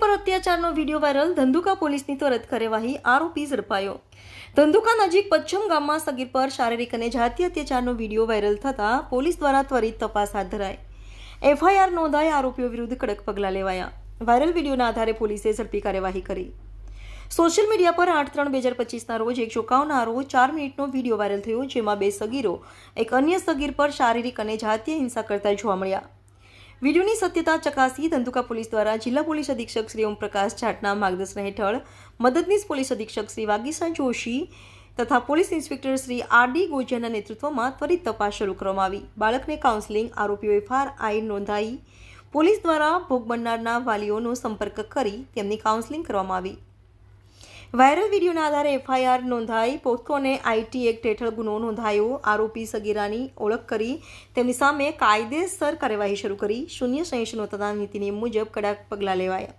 પર અત્યાચારનો video viral, Dhandhuka પોલીસની ત્વરિત કાર્યવાહી, આરોપી ઝડપાયો. ધંધુકા નજીક પચ્છમ ગામમાં સગીર પર શારીરિક અને જાતીય અત્યાચારનો વીડિયો વાયરલ થતાં પોલીસ દ્વારા ત્વરિત તપાસ હાથ ધરાઈ. એફઆઈઆર નોંધાઈ આરોપીઓ વિરુદ્ધ કડક પગલાં લેવાયા. વાયરલ વિડીયોના આધારે પોલીસે ઝડપી કાર્યવાહી કરી. સોશિયલ મીડિયા પર આઠ ત્રણ બે હજાર પચીસના રોજ એક ચોંકાવનારો ચાર મિનિટનો વીડિયો વાયરલ થયો, જેમાં બે સગીરો, એક અન્ય સગીર પર શારીરિક અને જાતીય હિંસા કરતા જોવા મળ્યા. વિડીયોની સત્યતા ચકાસી ધંધુકા પોલીસ દ્વારા જિલ્લા પોલીસ અધિક્ષક શ્રી ઓમપ્રકાશ જાટના માર્ગદર્શન હેઠળ મદદનીશ પોલીસ અધિક્ષક શ્રી વાગીસા જોશી તથા police inspector Shri R D ગોજિયાના નેતૃત્વમાં ત્વરિત તપાસ શરૂ કરવામાં આવી. બાળકને કાઉન્સેલિંગ આરોપીઓ એફઆરઆઈ નોંધાઈ. પોલીસ દ્વારા ભોગ બનનારના વાલીઓનો સંપર્ક કરી તેમની કાઉન્સેલિંગ કરવામાં આવી. વાયરલ વિડીયોના આધારે એફઆઈઆર નોંધાઈ પોસ્કો આઈટી એક્ટ હેઠળ ગુનો નોંધાયો. આરોપી સગીરાની ઓળખ કરી, તેમની સામે કાયદેસર કાર્યવાહી શરૂ કરી. શૂન્ય સહિષ્ણુ તથા નીતિ નિયમ મુજબ કડક પગલાં લેવાયા.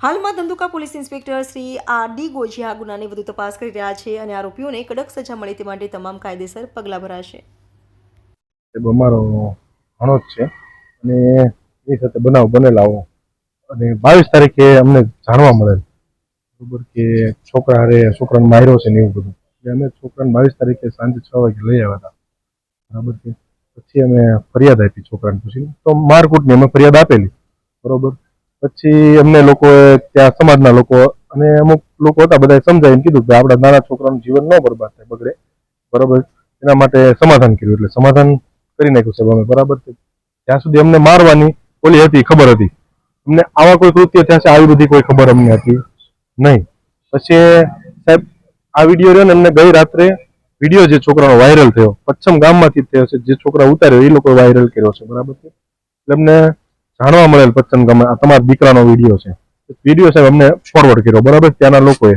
હાલમાં Dhandhuka police inspector Shri R D Gojiya ગુનાની વધુ તપાસ કરી રહ્યા છે અને આરોપીઓને કડક સજા મળે તે માટે તમામ કાયદેસર પગલાં ભરાશે. અમારો છે અને એ સાથે બનાવ બનેલાવો અને બાવીસ તારીખે અમને જાણવા મળેલ. બરોબર કે છોકરા હારે છોકરાને માર્યો છે ને એવું બધું. એટલે અમે છોકરાને બાવીસ તારીખે સાંજે છ વાગે લઈ આવ્યા હતા. બરાબર છે પછી અમે ફરિયાદ આપી છોકરાને પછી. તો મારકૂટની અમે ફરિયાદ આપેલી. બરોબર? પછી અમને લોકોએ ત્યાં સમાજના લોકો અને અમુક લોકો હતા, બધાએ સમજાવીને કીધું કે આપણા નાના છોકરાનું જીવન ન બરબાદ થાય, બગડે. બરોબર? એના માટે સમાધાન કર્યું. એટલે સમાધાન કરી નાખ્યું સાહેબ અમે. બરાબર છે? ત્યાં સુધી અમને મારવાની ઓલી હતી, ખબર હતી. અમને આવા કોઈ કૃત્ય છે, આવી બધી કોઈ ખબર અમને હતી. નહીં. પછી સાહેબ, આ વીડિયો રહ્યો ને અમને ગઈ રાત્રે વીડિયો જે છોકરાનો વાયરલ થયો, પચ્છમ ગામમાંથી થયો છે, જે છોકરા ઉતાર્યો, એ લોકો વાયરલ કર્યો છે, બરાબર છે? એટલે અમને જાણવા મળેલ પચ્છમ ગામમાં તમારા દીકરાનો વીડિયો છે. વીડિયો સાહેબ અમને ફોરવર્ડ કર્યો, બરાબર? ત્યાંના લોકોએ.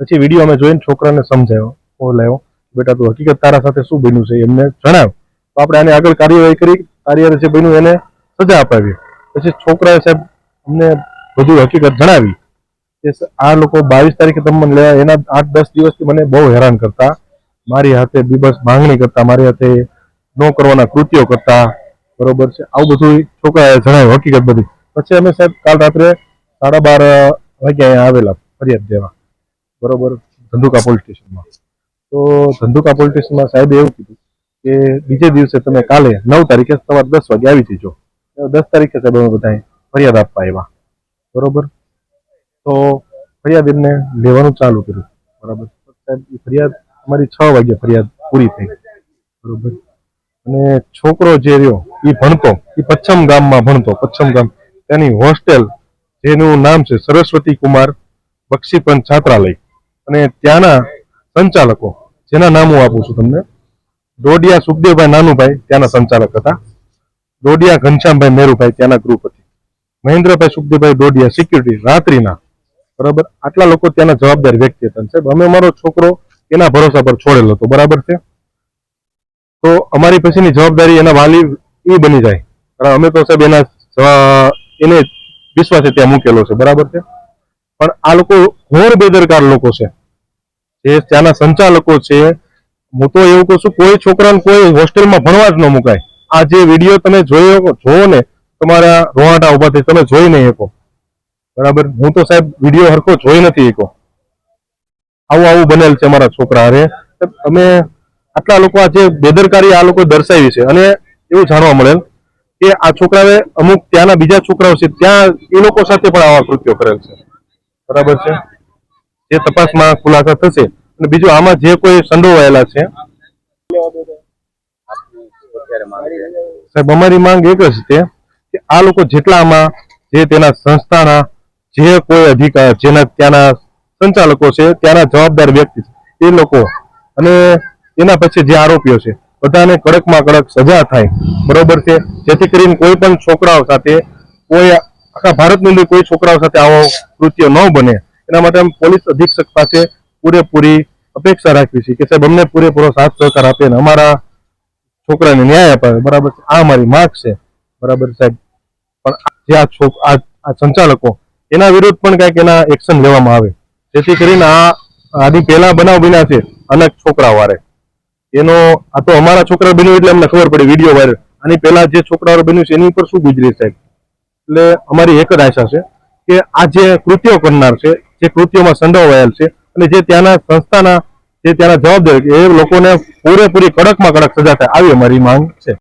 પછી વીડિયો અમે જોઈને છોકરાને સમજાયો બોલાયો બેટા તું હકીકત તારા સાથે શું બન્યું છે એમને જણાવ તો આપણે આની આગળ કાર્યવાહી કરી, કાર્યવાહી જે બન્યું એને સજા અપાવી. પછી છોકરાએ સાહેબ અમને બધું હકીકત જણાવી. આ લોકો બાવીસ તારીખે તમને લેવા, એના આઠ દસ દિવસથી મને બહુ હેરાન કરતા. મારી હાથે બીબસ માંગણી કરતા, મારી હાથે ન કરવાના કૃત્યો કરતા. બરોબર છે? આવું બધું છોકરાએ જણાવ્યું, હકીકત બધી. પછી અમે સાહેબ કાલ રાત્રે સાડા બાર વાગ્યા અહીંયા આવેલા, ફરિયાદ દેવા. બરોબર? ધંધુકા પોલીસ સ્ટેશનમાં. તો ધંધુકા પોલીસ સ્ટેશનમાં સાહેબે એવું કીધું કે બીજે દિવસે તમે કાલે નવ તારીખે સવાર દસ વાગે આવી જજો. દસ તારીખે સાહેબ અમે બધા ફરિયાદ આપવા આવ્યા. બરોબર? તો ફરિયાદ એમને લેવાનું ચાલુ કર્યું. બરાબર. ફરિયાદ અમારી છ વાગે ફરિયાદ પૂરી થઈ. બરોબર. અને છોકરો જે રહ્યો એ ભણતો. એ પચ્છમ ગામમાં ભણતો, પચ્છમ ગામ. તેની હોસ્ટેલ, જેનું નામ છે સરસ્વતી કુમાર બક્ષીપંત છાત્રાલય. અને ત્યાંના સંચાલકો, જેના નામ આપું છું તમને ડોડિયા સુખદેવભાઈ નાનુભાઈ ત્યાંના સંચાલક હતા. ડોડિયા ઘનશ્યામભાઈ મેરુભાઈ ત્યાંના ગ્રુપ હતી મહેન્દ્રભાઈ સુખદેવભાઈ ડોડિયા સિક્યુરિટી, રાત્રિના. બરાબર? આટલા લોકો ત્યાંના જવાબદાર વ્યક્તિ હતા. સાહેબ, અમે અમારો છોકરો એના ભરોસા પર છોડેલો હતો. બરાબર છે? તો અમારી પછીની જવાબદારી એના વાલી એ બની જાય. બરાબર? અમે તો સાહેબ એના એને વિશ્વાસે ત્યાં મૂકેલો છે. બરાબર છે? પણ આ લોકો ઘોર બેદરકાર લોકો છે. જે ત્યાંના સંચાલકો છે, હું તો એવું કહું છું, કોઈ છોકરાને કોઈ હોસ્ટેલમાં ભણવા જ ન મુકાય. આ જે વીડિયો તમે જોયો, જોવો ને, તમારા રોહાટા ઊભા થઈ તમે જોઈ નહીં શકો. બરાબર? હું તો સાહેબ વીડિયો હરખો જોઈ નથી એકો આવું આવું બનેલ છે અમારા છોકરા હારે. તમે આટલા લોકો આ જે બેદરકારી આ લોકો દર્શાવી છે, અને એવું જાણવા મળેલ કે આ છોકરાએ અમુક ત્યાંના બીજા છોકરાઓ છે, ત્યાં એ લોકો સાથે પણ આવા કૃત્યો કરેલ છે. બરાબર છે? જે તપાસમાં ખુલાસા થશે. અને બીજું, આમાં જે કોઈ સંડોવાયેલા છે? સાહેબ, અમારી માંગ એક જ છે કે આ લોકો જેટલા આમાં જે તેના સંસ્થાના જે કોઈ અધિકાર જેના ત્યાંના સંચાલકો છે, ત્યાંના જવાબદાર વ્યક્તિ છે, એ લોકો. અને એના પછી જે આરોપીઓ છે, બધાને કડકમાં કડક સજા થાય. બરોબર છે? જેથી કરીને કોઈ પણ છોકરાઓ સાથે, કોઈ આખા ભારતની અંદર કોઈ છોકરાઓ સાથે આવો કૃત્ય ન બને. એના માટે પોલીસ અધિક્ષક પાસે પૂરેપૂરી અપેક્ષા રાખવી છે કે સાહેબ, અમને પૂરેપૂરો સાથ સહકાર આપે અને અમારા છોકરાને ન્યાય અપાવે બરાબર છે? આ અમારી માગ છે. બરાબર સાહેબ. પણ જે આ આ સંચાલકો એના વિરુદ્ધ પણ કંઈક એના એક્શન લેવામાં આવે. જેથી કરીને આ આની પહેલા બનાવ બન્યા છે અનેક છોકરા વારે. એનો આ તો અમારા છોકરા બન્યું એટલે અમને ખબર પડી વીડિયો વાયરલ આની પહેલા જે છોકરાઓ બન્યું છે એની ઉપર શું ગુજરી સાહેબ? એટલે અમારી એક જ આશા છે કે આ જે કૃત્યો કરનાર છે, જે કૃત્યોમાં સંડોવાયેલ છે અને જે ત્યાંના સંસ્થાના, જે ત્યાંના જવાબદાર એ લોકોને પૂરેપૂરી કડકમાં કડક સજા થાય, આવી અમારી માંગ છે.